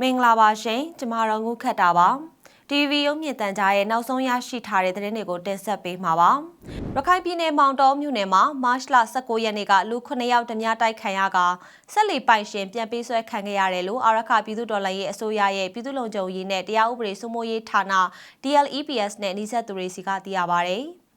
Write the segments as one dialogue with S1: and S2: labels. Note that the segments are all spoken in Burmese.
S1: မင်္ဂလာပါရှင်ကျမတို့ငုခတ်တာပါ TV ရုပ်မြင်သံကြားရဲ့နောက်ဆုံးရရှိထားတဲ့သတင်းတွေကိုတင်ဆက်ပေးမှာပါရခိုင်ပြည်နယ်မောင်တော်မြို့နယ်မှာမတ်လ19ရက်နေ့ကလူ9ယောက်ဓမြတိုက်ခံရကဆက်လီပိုင်ရှင်ပြန်ပေးဆွဲခံခဲ့ရတယ်လို့အာရခပြည်သူတော်လှန်ရေးအစိုးရရဲ့ပြည်သူ့လုံခြုံရေးနဲ့တရားဥပဒေစိုးမိုးရေးဌာန DLEPS နဲ့နှိစက်သူတွေစီကသိရပါဗျ။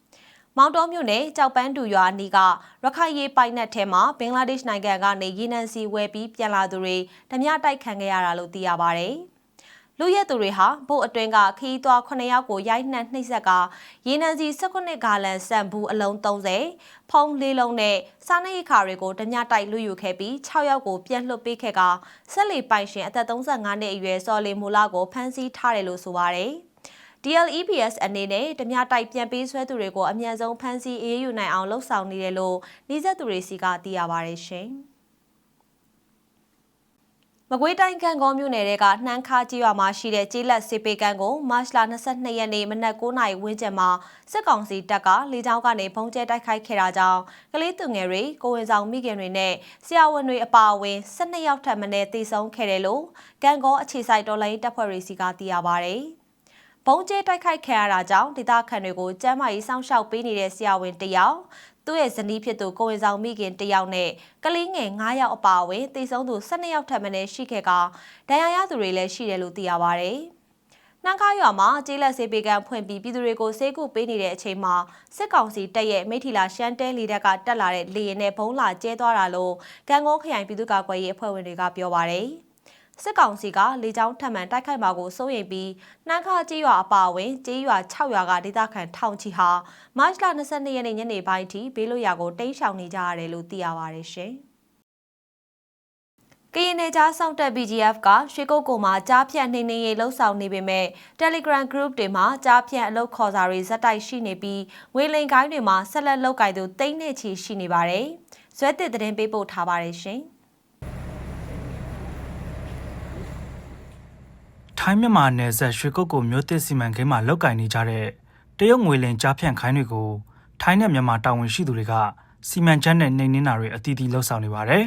S1: မောင်တော်မြို့နယ်ကြောက်ပန်းတူရွာအနီးကရခိုင်ရေးပိုင်နက်ထဲမှာဘင်္ဂလားဒေ့ရှ်နိုင်ငံကနေရေနံစီဝယ်ပြီးပြန်လာသူတွေဓမြတိုက်ခံခဲ့ရတာလို့သိရပါဗျ။လူရဲသူတွေဟာဘို့အတွင်းကခီးသွွား9ယောက်ကိုရိုက်နှက်နှိပ်စက်ကရေနံစီ18ဂါလန်စံဘူးအလုံး30ဖုံးလေးလုံးနဲ့စားနပ်ရိက္ခာတွေကိုဓမြတိုက်လူယူခဲ့ပြီး6ယောက်ကိုပြန်လွှတ်ပေးခဲ့ကဆက်လီပိုင်ရှင်အသက်35နှစ်အရွယ်စော်လီမူလာကိုဖမ်းဆီးထားတယ်လို့ဆိုပါတယ်။ DLEPS အနေနဲ့ဓမြတိုက်ပြန်ပေးဆွဲသူတွေကိုအမြန်ဆုံးဖမ်းဆီးအေးအေးယူနိုင်အောင်လှုံ့ဆော်နေတယ်လို့နှိစက်သူတွေစီကသိရပါတယ်ရှင်။မကွေးတိုင်းကံကောမြို့နယ်ကနှမ်းခါကြီးရွာမှာရှိတဲ့ကျေးလက်စေပေကန်ကိုမတ်လ22ရက်နေ့မနက်9:00နာရီဝန်းကျင်မှာစစ်ကောင်စီတပ်ကလေကြောင်းကနေပုံကျဲတိုက်ခိုက်ခဲ့တာကြောင့်ကလေးသူငယ်တွေကိုဝင်ဆောင်မိခင်တွေနဲ့ဆရာဝန်တွေအပါအဝင်12ယောက်ထပ်မံတေဆုံးခဲ့တယ်လို့ကံကောအခြေစိုက်တော်လိုင်းတပ်ဖွဲ့တွေစီကသိရပါဗျ။ ဘုံကျဲတိုက်ခိုက်ခံရတာကြောင့်ဒေသခံတွေကိုကျန်းမာရေးစောင့်ရှောက်ပေးနေတဲ့ဆရာဝန်တယောက်သူ့ရဲ့ဇနီးဖြစ်သူကိုဝင်ဆောင်မိခင်တယောက်နဲ့ကလေးငယ်9ယောက်အပါအဝင်တေဆုံးသူ12ယောက်ထပ်မံရှိခဲ့ကဒဏ်ရာရသူတွေလည်းရှိတယ်လို့သိရပါဗျ။နှမ်းကားရွာမှာကျေးလက်စေပေကန်ဖွင့်ပြီးပြည်သူတွေကိုစေကုပေးနေတဲ့အချိန်မှာစစ်ကောင်စီတပ်ရဲ့မိထီလာရှမ်းတဲလီတပ်ကတက်လာတဲ့လေရင်နဲ့ဘုံလာကျဲသွားတာလို့ကံကောခရိုင်ပြည်သူ့ကာကွယ်ရေးအဖွဲ့ဝင်တွေကပြောပါရယ်။ စစ်ကောင်စီကလေကြောင်းထပ်မံတိုက်ခိုက်မှာကိုစိုးရိမ်ပြီးနှမ်းခါကြေးရွာအပါအဝင်ကြေးရွာ6ရွာကဒေသခံထောင်ချီဟာမတ်လ22ရက်နေ့ညနေပိုင်းထိဘေးလွတ်ရာကိုတိမ်းရှောင်နေကြရတယ်လို့သိရပါတယ်ရှင်။ကရင်နယ်ကြားစောင့်တက် BGF ကရွှေကုတ်ကုံမှာကြားဖြတ်နှိမ့်နှိမ့်ရေးလှုပ်ဆောင်နေပေမဲ့ Telegram Group တွေမှာကြားဖြတ်အလုပ်ခေါ်စာတွေဇက်တိုက်ရှိနေပြီးငွေလိမ်ကိုင်းတွေမှာဆက်လက်လုပ်ကင်သူတိမ့်နေချီရှိနေပါတယ်။ဇွဲတစ်သတင်းပေးပို့ထားပါတယ်ရှင်။
S2: ထိုင်းမြန်မာနယ်စပ်ရွှေကုတ်ကိုမြို့သစ်စီမံကိန်းမှာလောက်ကင်နေကြတဲ့တရုတ်ငွေလင်ကြားဖြန့်ခိုင်းတွေကိုထိုင်းနဲ့မြန်မာတာဝန်ရှိသူတွေကစီမံချက်နဲ့နှိမ်နင်းတာတွေအသီးသီးလှုပ်ဆောင်နေပါတယ်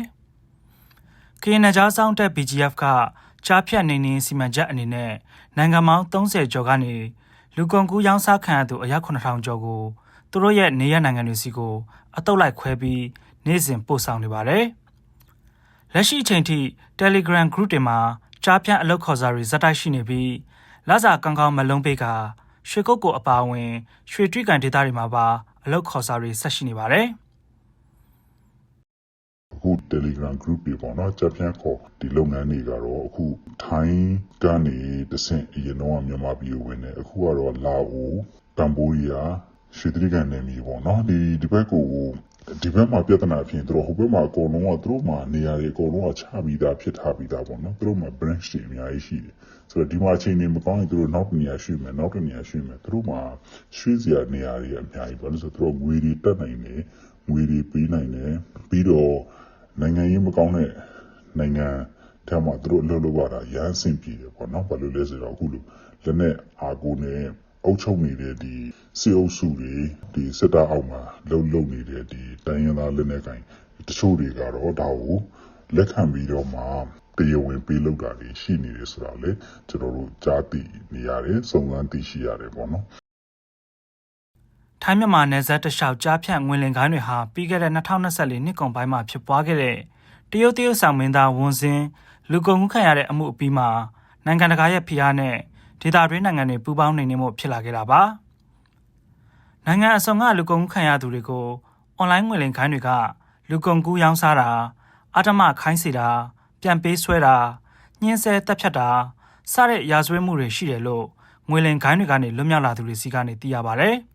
S2: ။ကရင်နယ်ကြားစောင့်တပ် BGF ကကြားဖြန့်နှိမ်နင်းစီမံချက်အနေနဲ့နိုင်ငံပေါင်း30ကျော်ကနေလူကုန်ကူးရောင်းစားခံရသူအယောက်9000ကျော်ကိုသူတို့ရဲ့နေရနိုင်ငံတွေစီကိုအတုပ်လိုက်ခွဲပြီးနေ့စဉ်ပို့ဆောင်နေပါတယ်။လက်ရှိအချိန်ထိ Telegram Group တွေမှာ ကြားဖြန့်အလုပ်ခေါ်စာတွေဇက်တိုက်ရှိနေပြီးလစာကောင်းကောင်းမလုံးပေးကရွှေကုတ်ကိုအပါအဝင်ရွှေတွိကန်ဒေသတွေမှာပါအလုပ်ခေါ်စာတွေဆက်ရှိနေပါတယ်
S3: အခု Telegram group တွေပေါ့နော်ကြက်ပြန့်ခေါ်ဒီလုပ်ငန်းတွေကတော့အခုထိုင်းကနေတဆင့်အရင်တော့မြန်မာပြည်ကိုဝင်တယ်အခုကတော့လာအိုကမ္ဘောဒီးယားရွှေတြိဂံနယ်မြေပေါ့နော်ဒီဒီဘက်ကို ဒီဘက်မှာပြဿနာဖြစ်ရင်သူတို့ဟိုဘက်မှာအကုန်လုံးကသူတို့မှာနေရာတွေအကုန်လုံးကချပြီးသားဖြစ်ထားပြီးသားပေါ့နော်သူတို့မှာ branch တွေအများကြီးရှိတယ်ဆိုတော့ဒီမှာအချိန်တွေမကောင်းရင်သူတို့နောက်တစ်နေရာရွှေ့မယ်နောက်တစ်နေရာရွှေ့မယ်သူတို့မှာရွှေ့စရာနေရာတွေအများကြီးပေါ့လို့ဆိုတော့သူတို့ငွေတွေတက်နိုင်တယ်ငွေတွေပေးနိုင်တယ်ပြီးတော့နိုင်ငံရေးမကောင်းတဲ့နိုင်ငံထဲမှာသူတို့အလုပ်လုပ်ရတာရမ်းအဆင်ပြေတယ်ပေါ့နော်ဘာလို့လဲဆိုတော့အခုလိုလက်နဲ့အာကိုနဲ့ အုပ်ချုပ်နေတဲ့ဒီစီအုပ်စုတွေဒီစစ်တပ်အောက်မှာလှုပ်လှုပ်နေတဲ့ဒီတိုင်းရင်းသားလက်နက်ကင်တချို့တွေကတော့ဒါကိုလက်ခံပြီးတော့မှတရားဝင်ပေးလုပ်တာတွေရှိနေတယ်ဆိုတော့လေကျွန်တော်တို့ကြားသိနေရတယ်စုံစမ်းသိရှိရတယ်ပေါ့နော်
S2: ထိုင်းမြန်မာနယ်စပ်တလျှောက်ကြားဖြန့်ငွေလင်ကိုင်းတွေဟာပြီးခဲ့တဲ့2024နှစ်ကုန်ပိုင်းမှာဖြစ်ပွားခဲ့တဲ့တရုတ်တရုတ်ဆောင်မင်းသားဝန်စင်းလူကုန်ကူးခံရတဲ့အမှုအပြီးမှာနိုင်ငံတကာရဲ့ဖိအားနဲ့ ဒေသတွင်းနိုင်ငံတွေပူးပေါင်းနေနေမှုဖြစ်လာခဲ့တာပါနိုင်ငံအစုံကလူကုန်ကူးခံရသူတွေကိုအွန်လိုင်းငွေလင်ကိုင်းတွေကလူကုန်ကူးရောင်းစားတာအတ္တမခိုင်းစေတာပြန်ပေးဆွဲတာညှင်းဆဲတက်ဖြတ်တာစတဲ့ရာဇဝတ်မှုတွေရှိတယ်လို့ငွေလင်ကိုင်းတွေကနေလွတ်မြောက်လာသူတွေစီကနေသိရပါဗျ။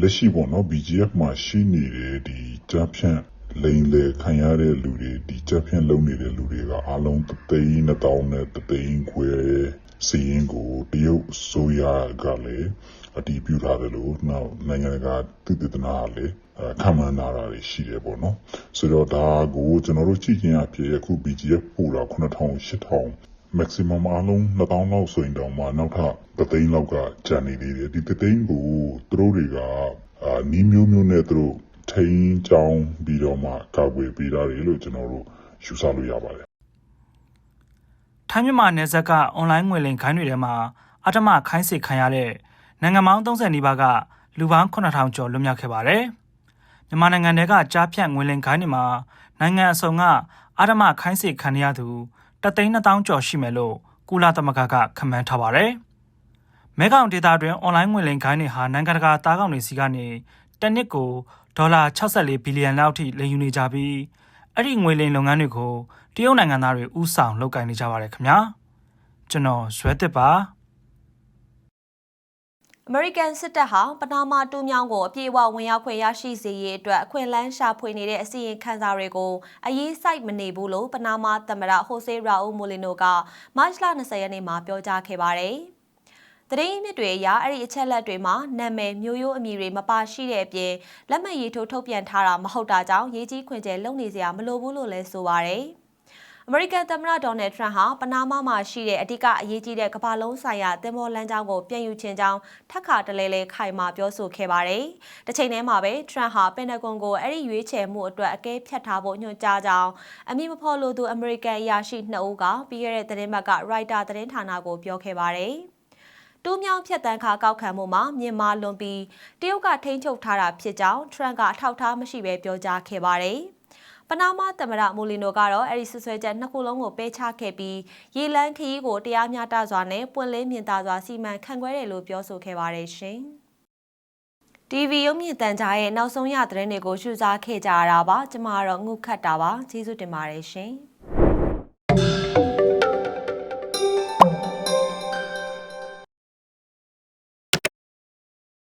S3: လက်ရှိပေါ့နော် BGF မှာရှိနေတဲ့ဒီကြားဖြန့် လိန်လေခံရတဲ့လူတွေဒီကြားဖြန့်လုံနေတဲ့လူတွေကအားလုံးတသိန်းနှစ်တောင်းနဲ့တသိန်းခွဲစီရင်ကိုတရုတ်ဆိုရကလည်းအတီးပြထားတယ်လို့နောက်နိုင်ငံကသူတည်တနာလည်းခံမှန်းလာတာရှိတယ်ပေါ့နော်ဆိုတော့ဒါကိုကျွန်တော်တို့ကြည့်ချင်းအဖြစ်အခု BGF ပို့တာ9000 8000 maximum အားလုံး2000လောက်ဆိုရင်တော့မှနောက်ထပ်တသိန်းလောက်ကကျန်နေသေးတယ်ဒီတသိန်းကိုသူတို့တွေကအာနီးမျိုးမျိုးနဲ့သူတို့ ထထိန်းကြောင်းပြီးတော့မှကာကွယ်ပေးထားတယ်လို့ကျွန်တော်တို့ယူဆလို့ရပါတယ်
S2: ထိုင်းမြန်မာနယ်စပ်ကအွန်လိုင်းငွေလိမ်ခိုင်းတွေထဲမှာအတ္တမခိုင်းစေခံရတဲ့နိုင်ငံပေါင်း30နီးပါးကလူပေါင်း9000ကျော်လွတ်မြောက်ခဲ့ပါတယ်။မြန်မာနိုင်ငံထဲကကြားဖြတ်ငွေလိမ်ခိုင်းတွေမှာနိုင်ငံအစုံကအတ္တမခိုင်းစေခံရသူတသိန်း2000ကျော်ရှိမယ်လို့ကုလသမဂ္ဂကခန့်မှန်းထားပါတယ်။မဲခေါင်ဒေသတွင်အွန်လိုင်းငွေလိမ်ခိုင်းတွေဟာနိုင်ငံတကာတားကောင်တွေစီကနေတစ်နှစ်ကို ဒေါ်လာ64ဘီလီယံလောက်ထိလိမ်ယူနေကြပြီးအဲ့ဒီငွေလိမ်လုပ်ငန်းတွေကိုတရုတ်နိုင်ငံသားတွေဥဆောင်လုပ်ကိုင်နေကြပါတယ်ခင်ဗျာကျွန်တော်ဇွဲတစ်ပါ
S1: အမေရိကန်စစ်တပ်ဟာပနာမာတူးမြောင်းကိုအပြည့်အဝဝင်ရောက်ခွင့်ရရှိစေရေးအတွက်အခွင့်အလမ်းရှာဖွေနေတဲ့အစီရင်ခံစာတွေကိုအရေးစိုက်မနေဘူးလို့ပနာမာသမ္မတဟိုဆေးရာအိုမိုလီနိုကမတ်လ20ရက်နေ့မှာပြောကြားခဲ့ပါတယ်။ သတင်းရင်းမြစ်တွေအရအဲ့ဒီအချက်လက်တွေမှာနာမည်မျိုးရိုးအမည်တွေမပါရှိတဲ့အပြင်လက်မှတ်ရေးထိုးထုတ်ပြန်ထားတာမဟုတ်တာကြောင့်ရေးကြီးခွင့်ကျဲလုပ်နေစရာမလိုဘူးလို့လည်းဆိုပါတယ်။အမေရိကန်သမ္မတဒေါ်နယ်ထရန့်ဟာပနာမမှာရှိတဲ့အဓိကအရေးကြီးတဲ့ကမ္ဘာလုံးဆိုင်ရာတင်မောလမ်းကြောင်းကိုပြန်ယူခြင်းကြောင်းထပ်ခါတလဲလဲခိုင်မာပြောဆိုခဲ့ပါတယ်။တစ်ချိန်တည်းမှာပဲထရန့်ဟာပင်တဂွန်ကိုအဲ့ဒီရွေးချယ်မှုအတွက်အကဲဖြတ်ထားဖို့ညွှန်ကြားကြောင်းအမည်မဖော်လိုသူအမေရိကန်အရာရှိ2ဦးကပြီးခဲ့တဲ့သတင်းပတ်ကရိုက်တာသတင်းဌာနကိုပြောခဲ့ပါတယ်။ တူးမြောင်းဖြတ်တန်းခါကောက်ခံမှုမှာမြန်မာလွန်ပြီးတရုတ်ကထိန်းချုပ်ထားတာဖြစ်ကြောင်းထရန့်ကအထောက်အထားမရှိဘဲပြောကြားခဲ့ပါတယ်။ပနာမသမ္မတမိုလီနိုကတော့အဲ့ဒီဆွဆွဲချက်နှစ်ခုလုံးကိုပယ်ချခဲ့ပြီးရေလန်းခရီးကိုတရားမျှတစွာနဲ့ပွင့်လင်းမြင်သာစွာစီမံခန့်ခွဲတယ်လို့ပြောဆိုခဲ့ပါတယ်ရှင်။ TV ရုပ်မြင်သံကြားရဲ့နောက်ဆုံးရသတင်းတွေကိုရှုစားခဲ့ကြရတာပါကျမကတော့ငုခတ်တာပါကျေးဇူးတင်ပါတယ်ရှင်။